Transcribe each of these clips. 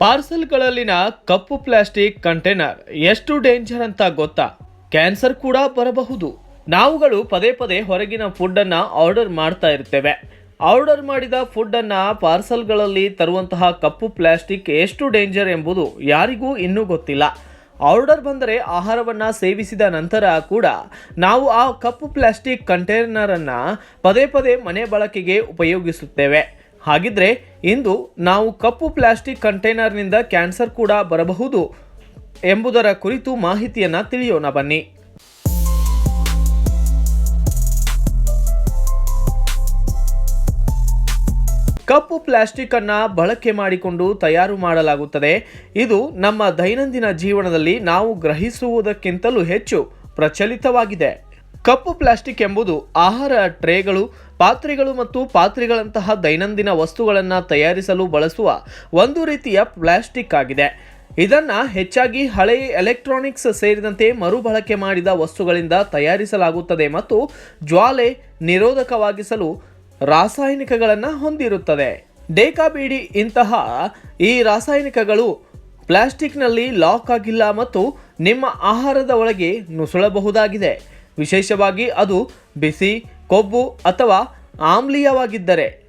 ಪಾರ್ಸಲ್ಗಳಲ್ಲಿನ ಕಪ್ಪು plastic container ಎಷ್ಟು danger ಅಂತ ಗೊತ್ತಾ? ಕ್ಯಾನ್ಸರ್ ಕೂಡ ಬರಬಹುದು. ನಾವುಗಳು ಪದೇ ಪದೇ ಹೊರಗಿನ ಫುಡ್ಡನ್ನು ಆರ್ಡರ್ ಮಾಡ್ತಾ ಇರ್ತೇವೆ. ಆರ್ಡರ್ ಮಾಡಿದ ಫುಡ್ಡನ್ನು ಪಾರ್ಸಲ್ಗಳಲ್ಲಿ ತರುವಂತಹ ಕಪ್ಪು ಪ್ಲಾಸ್ಟಿಕ್ ಎಷ್ಟು ಡೇಂಜರ್ ಎಂಬುದು ಯಾರಿಗೂ ಇನ್ನೂ ಗೊತ್ತಿಲ್ಲ. ಆರ್ಡರ್ ಬಂದರೆ ಆಹಾರವನ್ನು ಸೇವಿಸಿದ ನಂತರ ಕೂಡ ನಾವು ಆ ಕಪ್ಪು ಪ್ಲಾಸ್ಟಿಕ್ ಕಂಟೈನರನ್ನು ಪದೇ ಪದೇ ಮನೆ ಬಳಕೆಗೆ ಉಪಯೋಗಿಸುತ್ತೇವೆ. ಹಾಗಿದ್ರೆ ಇಂದು ನಾವು ಕಪ್ಪು ಪ್ಲಾಸ್ಟಿಕ್ ಕಂಟೈನರ್ನಿಂದ ಕ್ಯಾನ್ಸರ್ ಕೂಡ ಬರಬಹುದು ಎಂಬುದರ ಕುರಿತು ಮಾಹಿತಿಯನ್ನು ತಿಳಿಯೋಣ ಬನ್ನಿ. ಕಪ್ಪು ಪ್ಲಾಸ್ಟಿಕ್ ಅನ್ನ ಬಳಕೆ ಮಾಡಿಕೊಂಡು ತಯಾರು ಮಾಡಲಾಗುತ್ತದೆ. ಇದು ನಮ್ಮ ದೈನಂದಿನ ಜೀವನದಲ್ಲಿ ನಾವು ಗ್ರಹಿಸುವುದಕ್ಕಿಂತಲೂ ಹೆಚ್ಚು ಪ್ರಚಲಿತವಾಗಿದೆ. ಕಪ್ಪು ಪ್ಲಾಸ್ಟಿಕ್ ಎಂಬುದು ಆಹಾರ ಟ್ರೇಗಳು, ಪಾತ್ರೆಗಳು ಮತ್ತು ಪಾತ್ರೆಗಳಂತಹ ದೈನಂದಿನ ವಸ್ತುಗಳನ್ನು ತಯಾರಿಸಲು ಬಳಸುವ ಒಂದು ರೀತಿಯ ಪ್ಲಾಸ್ಟಿಕ್ ಆಗಿದೆ. ಇದನ್ನು ಹೆಚ್ಚಾಗಿ ಹಳೆಯ ಎಲೆಕ್ಟ್ರಾನಿಕ್ಸ್ ಸೇರಿದಂತೆ ಮರುಬಳಕೆ ಮಾಡಿದ ವಸ್ತುಗಳಿಂದ ತಯಾರಿಸಲಾಗುತ್ತದೆ ಮತ್ತು ಜ್ವಾಲೆ ನಿರೋಧಕವಾಗಿಸಲು ರಾಸಾಯನಿಕಗಳನ್ನು ಹೊಂದಿರುತ್ತದೆ. ಡೇಕಾಬೀಡಿ ಇಂತಹ ಈ ರಾಸಾಯನಿಕಗಳು ಪ್ಲಾಸ್ಟಿಕ್ನಲ್ಲಿ ಲಾಕ್ ಆಗಿಲ್ಲ ಮತ್ತು ನಿಮ್ಮ ಆಹಾರದ ಒಳಗೆ ನುಸುಳಬಹುದಾಗಿದೆ. ವಿಶೇಷವಾಗಿ ಅದು ಬಿಸಿ, ಕೊಬ್ಬು ಅಥವಾ ಆಮ್ಲೀಯವಾಗಿದ್ದರೆ.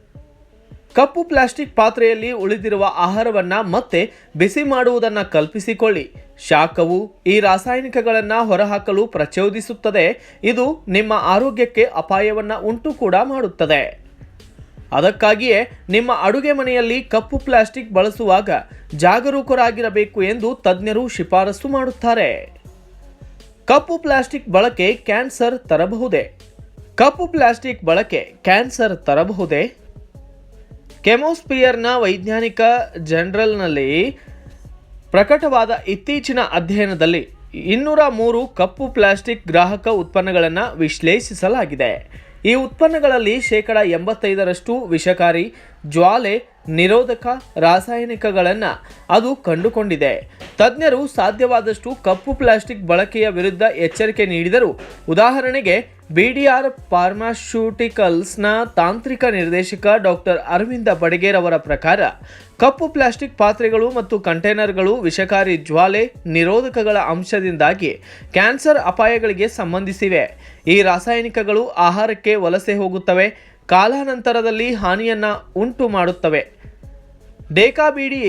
ಕಪ್ಪು ಪ್ಲಾಸ್ಟಿಕ್ ಪಾತ್ರೆಯಲ್ಲಿ ಉಳಿದಿರುವ ಆಹಾರವನ್ನು ಮತ್ತೆ ಬಿಸಿ ಮಾಡುವುದನ್ನು ಕಲ್ಪಿಸಿಕೊಳ್ಳಿ. ಶಾಖವು ಈ ರಾಸಾಯನಿಕಗಳನ್ನು ಹೊರಹಾಕಲು ಪ್ರಚೋದಿಸುತ್ತದೆ. ಇದು ನಿಮ್ಮ ಆರೋಗ್ಯಕ್ಕೆ ಅಪಾಯವನ್ನು ಉಂಟು ಕೂಡ ಮಾಡುತ್ತದೆ. ಅದಕ್ಕಾಗಿಯೇ ನಿಮ್ಮ ಅಡುಗೆ ಮನೆಯಲ್ಲಿ ಕಪ್ಪು ಪ್ಲಾಸ್ಟಿಕ್ ಬಳಸುವಾಗ ಜಾಗರೂಕರಾಗಿರಬೇಕು ಎಂದು ತಜ್ಞರು ಶಿಫಾರಸು ಮಾಡುತ್ತಾರೆ. ಕಪ್ಪು ಪ್ಲಾಸ್ಟಿಕ್ ಬಳಕೆ ಕ್ಯಾನ್ಸರ್ ತರಬಹುದೇ? ಕಪ್ಪು ಪ್ಲಾಸ್ಟಿಕ್ ಬಳಕೆ ಕ್ಯಾನ್ಸರ್ ತರಬಹುದೇ? ಕೆಮೋಸ್ಪಿಯರ್ನ ವೈಜ್ಞಾನಿಕ ಜನರಲ್ನಲ್ಲಿ ಪ್ರಕಟವಾದ ಇತ್ತೀಚಿನ ಅಧ್ಯಯನದಲ್ಲಿ ಇನ್ನೂರ ಮೂರು ಕಪ್ಪು ಪ್ಲಾಸ್ಟಿಕ್ ಗ್ರಾಹಕ ಉತ್ಪನ್ನಗಳನ್ನು ವಿಶ್ಲೇಷಿಸಲಾಗಿದೆ. ಈ ಉತ್ಪನ್ನಗಳಲ್ಲಿ ಶೇಕಡ ಎಂಬತ್ತೈದರಷ್ಟು ವಿಷಕಾರಿ, ಜ್ವಾಲೆ ನಿರೋಧಕ ರಾಸಾಯನಿಕಗಳನ್ನು ಅದು ಕಂಡುಕೊಂಡಿದೆ. ತಜ್ಞರು ಸಾಧ್ಯವಾದಷ್ಟು ಕಪ್ಪು ಪ್ಲಾಸ್ಟಿಕ್ ಬಳಕೆಯ ವಿರುದ್ಧ ಎಚ್ಚರಿಕೆ ನೀಡಿದರು. ಉದಾಹರಣೆಗೆ ಬಿಡಿಆರ್ ಫಾರ್ಮಾಸ್ಯೂಟಿಕಲ್ಸ್ನ ತಾಂತ್ರಿಕ ನಿರ್ದೇಶಕ ಡಾಕ್ಟರ್ ಅರವಿಂದ ಬಡಗೇರ್ ಅವರ ಪ್ರಕಾರ, ಕಪ್ಪು ಪ್ಲಾಸ್ಟಿಕ್ ಪಾತ್ರೆಗಳು ಮತ್ತು ಕಂಟೈನರ್ಗಳು ವಿಷಕಾರಿ ಜ್ವಾಲೆ, ನಿರೋಧಕಗಳ ಅಂಶದಿಂದಾಗಿ ಕ್ಯಾನ್ಸರ್ ಅಪಾಯಗಳಿಗೆ ಸಂಬಂಧಿಸಿವೆ. ಈ ರಾಸಾಯನಿಕಗಳು ಆಹಾರಕ್ಕೆ ವಲಸೆ ಹೋಗುತ್ತವೆ, ಕಾಲಾನಂತರದಲ್ಲಿ ಹಾನಿಯನ್ನು ಉಂಟು ಮಾಡುತ್ತವೆ ಡೇಕಾಬಿಡಿ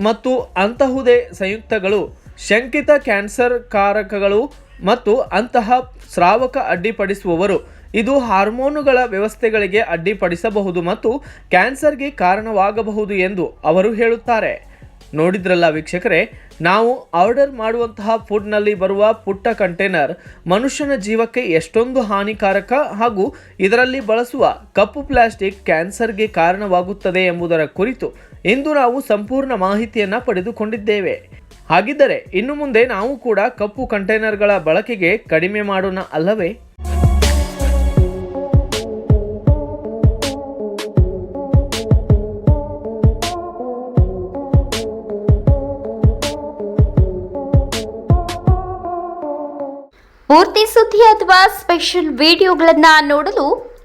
ಮತ್ತು ಅಂತಹುದೇ ಸಂಯುಕ್ತಗಳು, ಶಂಕಿತ ಕ್ಯಾನ್ಸರ್ ಕಾರಕಗಳು ಮತ್ತು ಅಂತಹ ಸ್ರಾವಕ ಅಡ್ಡಿಪಡಿಸುವವರು. ಇದು ಹಾರ್ಮೋನುಗಳ ವ್ಯವಸ್ಥೆಗಳಿಗೆ ಅಡ್ಡಿಪಡಿಸಬಹುದು ಮತ್ತು ಕ್ಯಾನ್ಸರ್ಗೆ ಕಾರಣವಾಗಬಹುದು ಎಂದು ಅವರು ಹೇಳುತ್ತಾರೆ. ನೋಡಿದ್ರಲ್ಲ ವೀಕ್ಷಕರೇ, ನಾವು ಆರ್ಡರ್ ಮಾಡುವಂತಹ ಫುಡ್ನಲ್ಲಿ ಬರುವ ಪುಟ್ಟ ಕಂಟೈನರ್ ಮನುಷ್ಯನ ಜೀವಕ್ಕೆ ಎಷ್ಟೊಂದು ಹಾನಿಕಾರಕ ಹಾಗೂ ಇದರಲ್ಲಿ ಬಳಸುವ ಕಪ್ಪು ಪ್ಲಾಸ್ಟಿಕ್ ಕ್ಯಾನ್ಸರ್ಗೆ ಕಾರಣವಾಗುತ್ತದೆ ಎಂಬುದರ ಕುರಿತು ಇಂದು ನಾವು ಸಂಪೂರ್ಣ ಮಾಹಿತಿಯನ್ನು ಪಡೆದುಕೊಂಡಿದ್ದೇವೆ. ಹಾಗಿದ್ದರೆ, ಇನ್ನು ಮುಂದೆ ನಾವು ಕೂಡ ಕಪ್ಪು ಕಂಟೈನರ್ಗಳ ಬಳಕೆಗೆ ಕಡಿಮೆ ಮಾಡೋಣ ಅಲ್ಲವೇ? ಪೂರ್ತಿ ಸುದ್ದಿ ಅಥವಾ ಸ್ಪೆಷಲ್ ವಿಡಿಯೋಗಳನ್ನು ನೋಡಲು